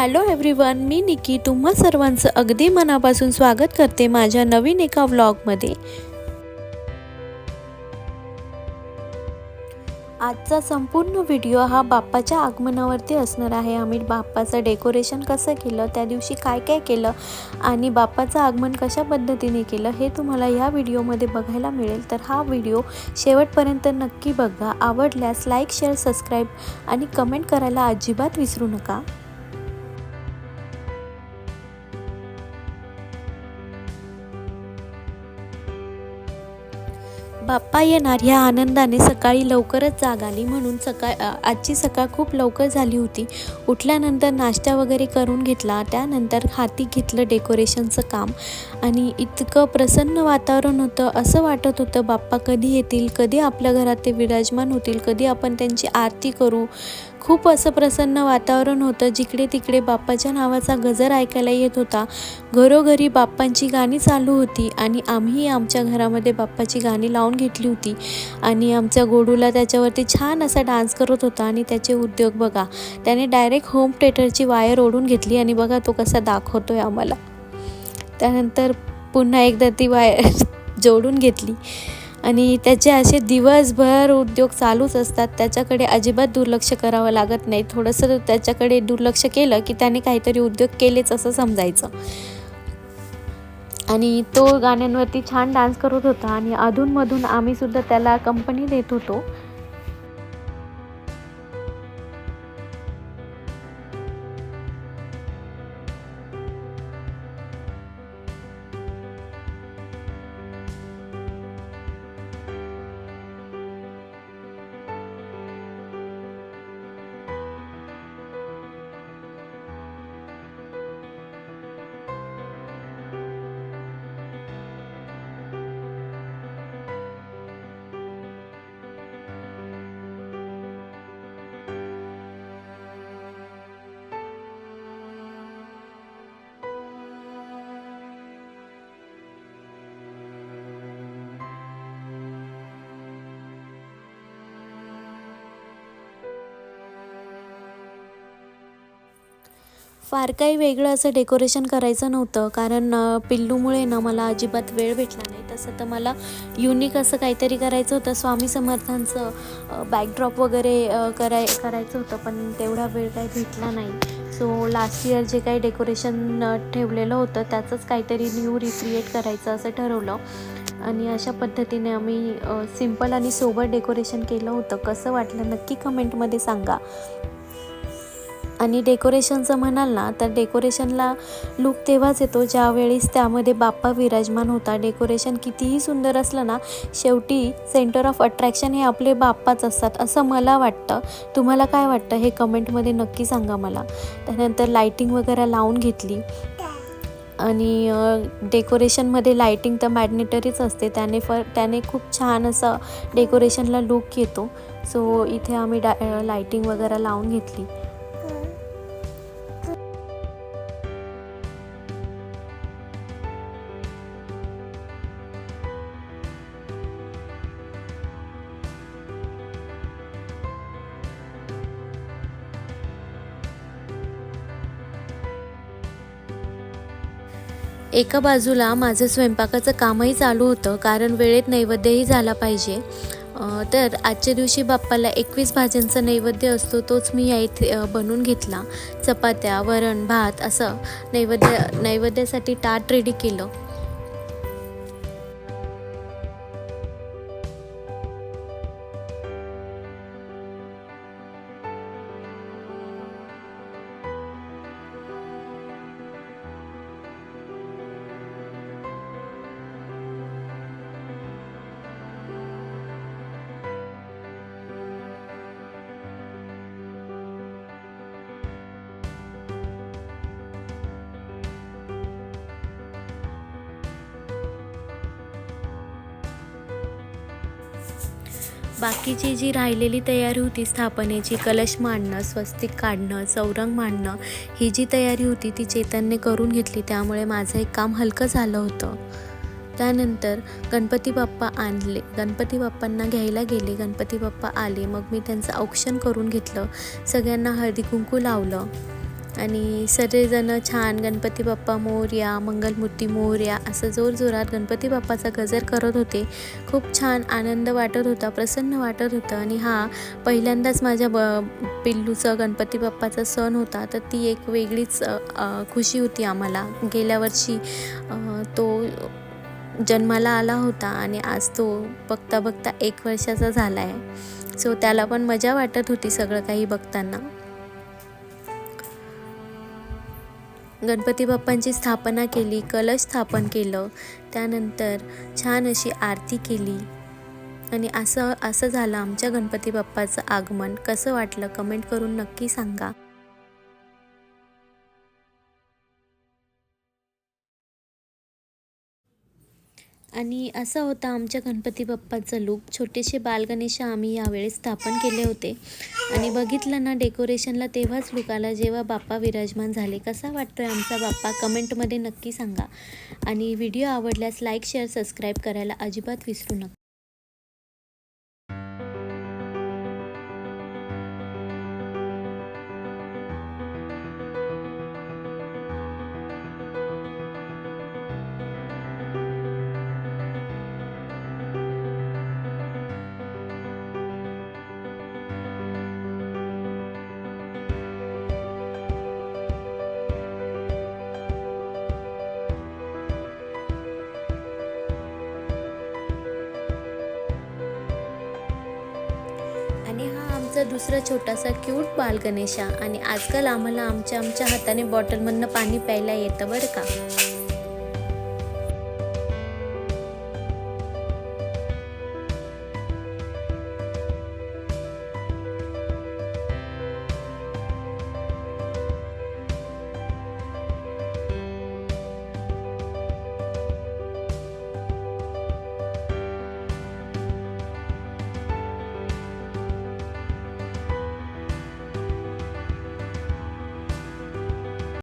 Hello everyone मी निकी. तुम्हा सर्वांचं अगदी मनापासून स्वागत करते माझ्या नवीन एका व्लॉगमध्ये आजचा संपूर्ण व्हिडिओ हा बाप्पाच्या आगमनावरती असणार आहे. आम्ही बाप्पाचं डेकोरेशन कसं केलं त्या दिवशी काय काय केलं आणि बाप्पाचं आगमन कशा पद्धतीने केलं हे तुम्हाला ह्या व्हिडिओमध्ये बघायला मिळेल. तर हा व्हिडिओ शेवटपर्यंत नक्की बघा. आवडल्यास लाईक शेअर सबस्क्राईब आणि कमेंट करायला अजिबात विसरू नका. बाप्पा येणार ह्या आनंदाने सकाळी लवकरच जाग आली म्हणून सकाळ आजची सकाळ खूप लवकर झाली होती. उठल्यानंतर नाश्ता वगैरे करून घेतला. त्यानंतर हाती घेतलं डेकोरेशनचं काम आणि इतकं प्रसन्न वातावरण होतं. असं वाटत होतं बाप्पा कधी येतील? कधी आपल्या घरात ते विराजमान होतील? कधी आपण त्यांची आरती करू? खूप असं प्रसन्न वातावरण होतं जिकडे तिकडे बाप्पाच्या नावाचा गजर ऐकायला येत होता. घरोघरी बाप्पांची गाणी चालू होती आणि आम्ही आमच्या घरामध्ये बाप्पाची गाणी लावून घेतली होती. आणि आमच्या गोडूला त्याच्यावरती छान असा डान्स करत होता आणि त्याचे उद्योग बघा. त्याने डायरेक्ट होम थिएटरची वायर ओढून घेतली आणि बघा तो कसा दाखवतोय आम्हाला. त्यानंतर पुन्हा एकदा ती वायर जोडून घेतली. आणि त्याचे असे दिवसभर उद्योग चालूच असतात. त्याच्याकडे अजिबात दुर्लक्ष करावं लागत नाही. थोडंसं त्याच्याकडे दुर्लक्ष केलं की त्याने काहीतरी उद्योग केलेच असं समजायचं. आणि तो गाण्यांवरती छान डान्स करत होता आणि अधूनमधून आम्हीसुद्धा त्याला कंपनी देत होतो. फार काही वेगळं असं डेकोरेशन करायचं नव्हतं. कारण पिल्लूमुळे ना मला अजिबात वेळ भेटला नाही. तसं तर मला युनिक असं काहीतरी करायचं होतं. स्वामी समर्थांचं बॅकड्रॉप वगैरे कराय करायचं होतं. पण तेवढा वेळ काही भेटला नाही. सो लास्ट इयर जे काही डेकोरेशन ठेवलेलं होतं त्याचंच काहीतरी न्यू रिक्रिएट करायचं असं ठरवलं. आणि अशा पद्धतीने आम्ही सिंपल आणि सोबर डेकोरेशन केलं होतं. कसं वाटलं नक्की कमेंटमध्ये सांगा. आणि डेकोरेशनचं म्हणाल ना तर डेकोरेशनला लुक तेव्हाच येतो ज्यावेळेस त्यामध्ये बाप्पा विराजमान होता. डेकोरेशन कितीही सुंदर असलं ना शेवटी सेंटर ऑफ अट्रॅक्शन हे आपले बाप्पाच असतात असं मला वाटतं. तुम्हाला काय वाटतं? हे कमेंटमध्ये नक्की सांगा मला. त्यानंतर लाईटिंग वगैरे लावून घेतली. आणि डेकोरेशनमध्ये लाईटिंग तर मॅग्नेटरीच असते. त्याने फ त्याने खूप छान असं डेकोरेशनला लुक येतो. सो इथे आम्ही डा लाईटिंग वगैरे लावून घेतली. एका बाजूला माझं स्वयंपाकाचं कामही चालू होतं कारण वेळेत नैवेद्यही झाला पाहिजे. तर आजच्या दिवशी बाप्पाला एकवीस भाज्यांचा नैवेद्य असतो तोच मी या इथे बनवून घेतला. चपात्या वरण भात असं नैवेद्य नैवेद्यासाठी ताट रेडी केलं. बाकीची जी राहिलेली तयारी होती स्थापनेची कलश मांडणं स्वस्तिक काढणं चौरंग मांडणं ही जी तयारी होती ती चेतनने करून घेतली. त्यामुळे माझं एक काम हलकं झालं होतं. त्यानंतर गणपती बाप्पा आणले. गणपती बाप्पांना घ्यायला गेले. गणपती बाप्पा आले. मग मी त्यांचं औक्षण करून घेतलं. सगळ्यांना हळदी कुंकू लावलं. आणि सगळेजणं छान गणपती बाप्पा मोरया मंगलमूर्ती मोरया असं जोरजोरात गणपती बाप्पाचा गजर करत होते. खूप छान आनंद वाटत होता प्रसन्न वाटत होतं. आणि हा पहिल्यांदाच माझ्या ब पिल्लूचा गणपती बाप्पाचा सण होता तर ती एक वेगळीच खुशी होती आम्हाला. गेल्या वर्षी तो जन्माला आला होता आणि आज तो बघता बघता एक वर्षाचा झाला आहे सो त्याला पण मजा वाटत होती सगळं काही बघताना. गणपती बाप्पांची स्थापना केली कलश स्थापन केलं त्यानंतर छान अशी आरती केली. आणि असं असं झालं आमच्या गणपती बाप्पाचं आगमन. कसं वाटलं? कमेंट करून नक्की सांगा. आणि असं होता आमच्या गणपती बाप्पाचं लूप छोटेसे बालगणेश आम्ही यावेळेस स्थापन केले होते. आणि बघितलं ना डेकोरेशनला तेव्हाच लुक आला जेव्हा बाप्पा विराजमान झाले. कसा वाटतोय आमचा बाप्पा? कमेंटमध्ये नक्की सांगा. आणि व्हिडिओ आवडल्यास लाईक शेअर सबस्क्राईब करायला अजिबात विसरू नका. आमचा दुसरा छोटासा क्यूट बाल गणेशा. आणि आजकाल आम्हाला आमच्या आमच्या हाताने बॉटलमधनं पाणी प्यायला येतं बरं का?